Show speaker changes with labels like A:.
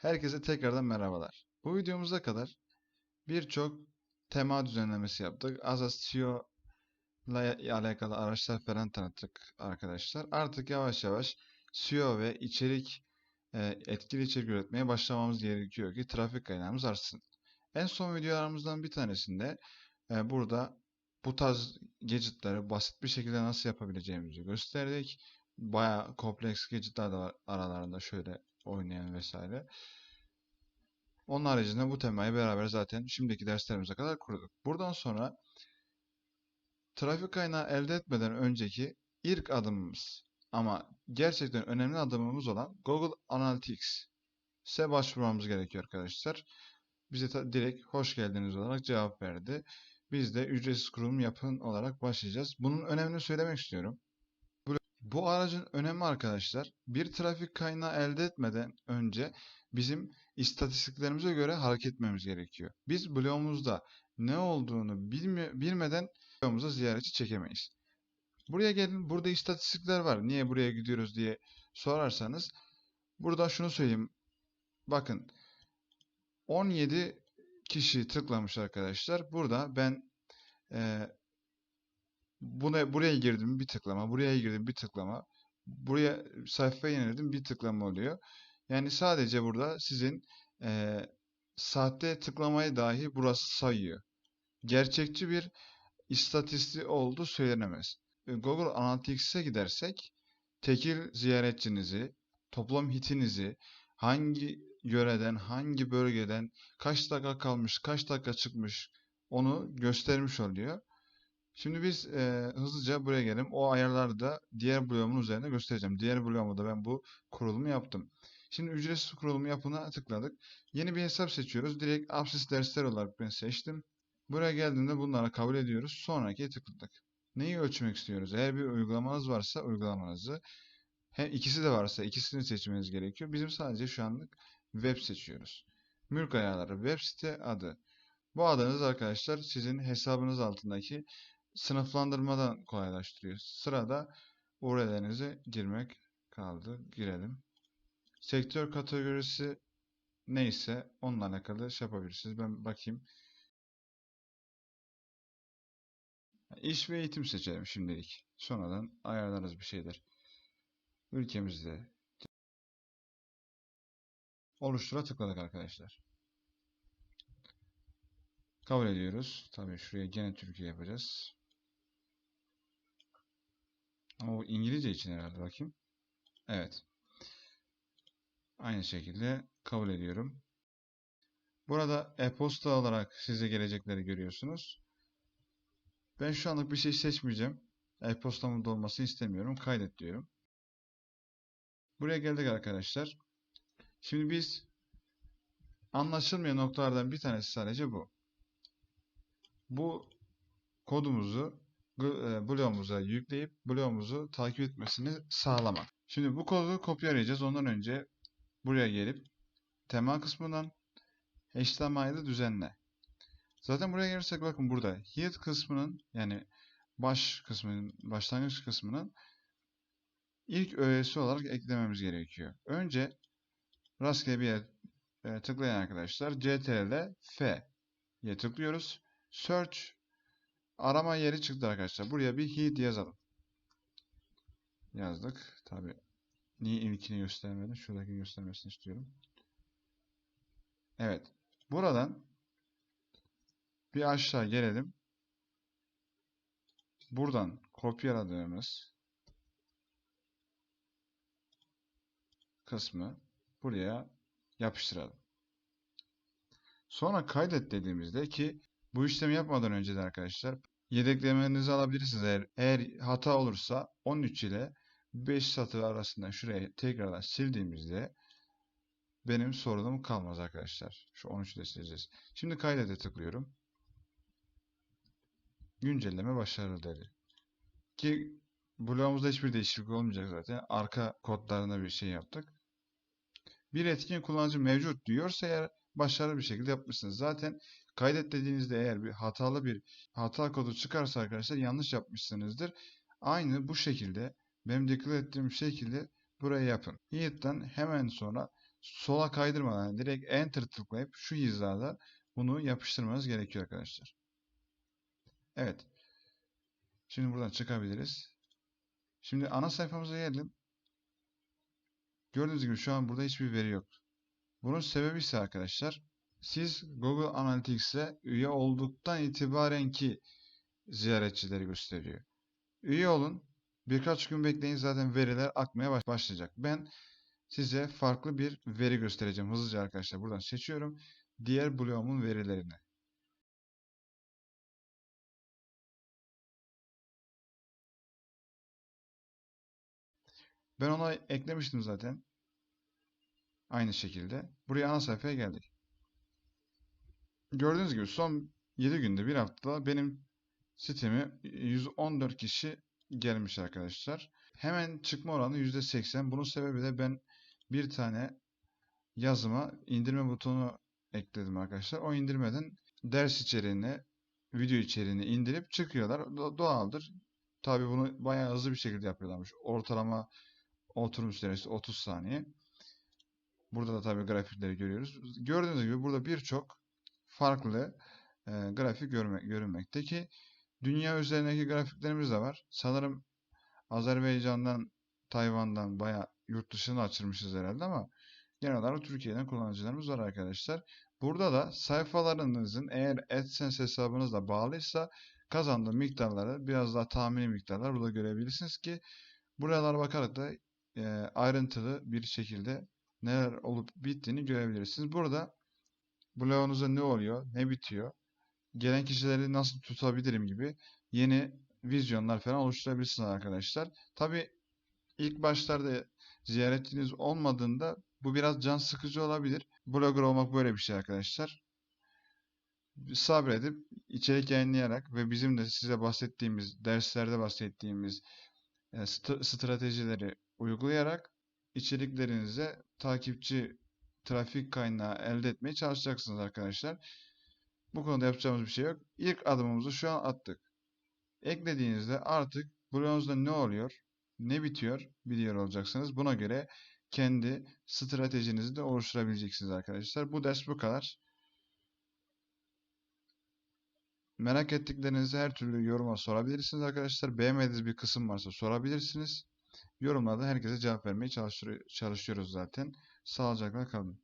A: Herkese tekrardan merhabalar. Bu videomuza kadar birçok tema düzenlemesi yaptık. Az SEO ile alakalı araçlar falan tanıttık arkadaşlar. Artık yavaş yavaş SEO ve içerik e, etkili içerik üretmeye başlamamız gerekiyor ki trafik kaynağımız artsın. En son videolarımızdan bir tanesinde e, burada bu tarz gadgetleri basit bir şekilde nasıl yapabileceğimizi gösterdik. Bayağı kompleks gadgetler de var aralarında şöyle oynayan vesaire. Onun haricinde bu temayı beraber zaten şimdiki derslerimize kadar kurduk. Buradan sonra trafik kaynağı elde etmeden önceki ilk adımımız ama gerçekten önemli adımımız olan Google Analytics'e başvurmamız gerekiyor arkadaşlar. Bize direkt hoş geldiniz olarak cevap verdi. Biz de ücretsiz kurulum yapın olarak başlayacağız. Bunun önemini söylemek istiyorum. Bu, aracın önemi arkadaşlar bir trafik kaynağı elde etmeden önce bizim istatistiklerimize göre hareket etmemiz gerekiyor. Biz bloğumuzda ne olduğunu bilmi- bilmeden bloğumuza ziyaretçi çekemeyiz. Buraya gelin, burada istatistikler var. Niye buraya gidiyoruz diye sorarsanız, burada şunu söyleyeyim. Bakın, 17 kişi tıklamış arkadaşlar. Burada ben eee buna buraya girdim bir tıklama, buraya girdim bir tıklama, buraya sayfaya yenildim bir tıklama oluyor. Yani sadece burada sizin eee sahte tıklamayı dahi burası sayıyor. Gerçekçi bir istatistiği olduğu söylenemez. E, Google Analytics'e gidersek tekil ziyaretçinizi, toplam hitinizi, hangi yöreden, hangi bölgeden, kaç dakika kalmış, kaç dakika çıkmış onu göstermiş oluyor. Şimdi biz e, hızlıca buraya gelelim. O ayarları da diğer bloğumun üzerinde göstereceğim. Diğer bloğumda da ben bu kurulumu yaptım. Şimdi ücretsiz kurulumu yapına tıkladık. Yeni bir hesap seçiyoruz. Direkt Apsis dersler olarak ben seçtim. Buraya geldiğinde bunları kabul ediyoruz. Sonraki tıkladık. Neyi ölçmek istiyoruz? Eğer bir uygulamanız varsa uygulamanızı, hem ikisi de varsa ikisini seçmeniz gerekiyor. Bizim sadece şu anlık web seçiyoruz. Mülk ayarları, web site adı. Bu adınız arkadaşlar sizin hesabınız altındaki sınıflandırmadan kolaylaştırıyor. Sırada URL'lerinize girmek kaldı. Girelim. Sektör kategorisi neyse onunla alakalı şey yapabilirsiniz. Ben bakayım. İş ve eğitim seçelim şimdilik. Sonradan ayarlarız bir şeyler. Ülkemizde oluştura tıkladık arkadaşlar. Kabul ediyoruz. Tabii şuraya gene Türkiye yapacağız. Ama o İngilizce için herhalde bakayım. Evet. Aynı şekilde kabul ediyorum. Burada e-posta olarak size gelecekleri görüyorsunuz. Ben şu anlık bir şey seçmeyeceğim. E-postamın dolmasını istemiyorum. Kaydet diyorum. Buraya geldik arkadaşlar. Şimdi biz anlaşılmayan noktalardan bir tanesi sadece bu. Bu kodumuzu bloğumuza yükleyip bloğumuzu takip etmesini sağlamak. Şimdi bu kodu kopyalayacağız. Ondan önce buraya gelip tema kısmından HTML'ı düzenle. Zaten buraya gelirsek bakın burada head kısmının yani baş kısmının başlangıç kısmının ilk öğesi olarak eklememiz gerekiyor. Önce rastgele bir yer e, tıklayan arkadaşlar CTRL F'ye tıklıyoruz. Search arama yeri çıktı arkadaşlar. Buraya bir head yazalım. Yazdık. Tabi niye ilkini göstermedim? Şuradaki göstermesini istiyorum. Evet. Buradan bir aşağı gelelim. Buradan kopyaladığımız kısmı buraya yapıştıralım. Sonra kaydet dediğimizde ki bu işlemi yapmadan önce de arkadaşlar yedeklemenizi alabilirsiniz. Eğer, eğer hata olursa 13 ile 5 satır arasında şuraya tekrardan sildiğimizde benim sorunum kalmaz arkadaşlar. Şu 13'ü de sileceğiz. Şimdi kaydete tıklıyorum. Güncelleme başarılı dedi. Ki bloğumuzda hiçbir değişiklik olmayacak zaten. Arka kodlarına bir şey yaptık. Bir etkin kullanıcı mevcut diyorsa eğer başarılı bir şekilde yapmışsınız. Zaten kaydet dediğinizde eğer bir hatalı bir hata kodu çıkarsa arkadaşlar yanlış yapmışsınızdır. Aynı bu şekilde benim deklar ettiğim şekilde burayı yapın. Head'den hemen sonra sola kaydırmadan direkt enter tıklayıp şu hizada bunu yapıştırmanız gerekiyor arkadaşlar. Evet. Şimdi buradan çıkabiliriz. Şimdi ana sayfamıza gelelim. Gördüğünüz gibi şu an burada hiçbir veri yok. Bunun sebebi ise arkadaşlar siz Google Analytics'e üye olduktan itibaren ki ziyaretçileri gösteriyor. Üye olun. Birkaç gün bekleyin zaten veriler akmaya baş- başlayacak. Ben size farklı bir veri göstereceğim hızlıca arkadaşlar. Buradan seçiyorum. Diğer bloğumun verilerini. Ben ona eklemiştim zaten. Aynı şekilde. Buraya ana sayfaya geldik. Gördüğünüz gibi son 7 günde bir haftada benim siteme 114 kişi gelmiş arkadaşlar. Hemen çıkma oranı %80. Bunun sebebi de ben bir tane yazıma indirme butonu ekledim arkadaşlar. O indirmeden ders içeriğini, video içeriğini indirip çıkıyorlar. Do- doğaldır. Tabii bunu bayağı hızlı bir şekilde yapıyorlarmış. Ortalama oturum süresi 30 saniye. Burada da tabii grafikleri görüyoruz. Gördüğünüz gibi burada birçok farklı e, grafik görme, görünmekte ki dünya üzerindeki grafiklerimiz de var. Sanırım Azerbaycan'dan, Tayvan'dan bayağı yurt dışına açılmışız herhalde ama genel olarak Türkiye'den kullanıcılarımız var arkadaşlar. Burada da sayfalarınızın eğer AdSense hesabınızla bağlıysa kazandığı miktarları biraz daha tahmini miktarlar burada görebilirsiniz ki buralara bakarak da e, ayrıntılı bir şekilde neler olup bittiğini görebilirsiniz. Burada bloğunuzda ne oluyor, ne bitiyor, gelen kişileri nasıl tutabilirim gibi yeni vizyonlar falan oluşturabilirsiniz arkadaşlar. Tabi ilk başlarda ziyaretçiniz olmadığında bu biraz can sıkıcı olabilir. Blogger olmak böyle bir şey arkadaşlar. Sabredip içerik yayınlayarak ve bizim de size bahsettiğimiz, derslerde bahsettiğimiz e, st- stratejileri uygulayarak içeriklerinize takipçi, trafik kaynağı elde etmeye çalışacaksınız arkadaşlar. Bu konuda yapacağımız bir şey yok. İlk adımımızı şu an attık. Eklediğinizde artık bloğunuzda ne oluyor, ne bitiyor biliyor olacaksınız. Buna göre kendi stratejinizi de oluşturabileceksiniz arkadaşlar. Bu ders bu kadar. Merak ettiklerinizi her türlü yoruma sorabilirsiniz arkadaşlar. Beğenmediğiniz bir kısım varsa sorabilirsiniz. Yorumlarda herkese cevap vermeye çalışıyor- çalışıyoruz zaten. Sağlıcakla kalın.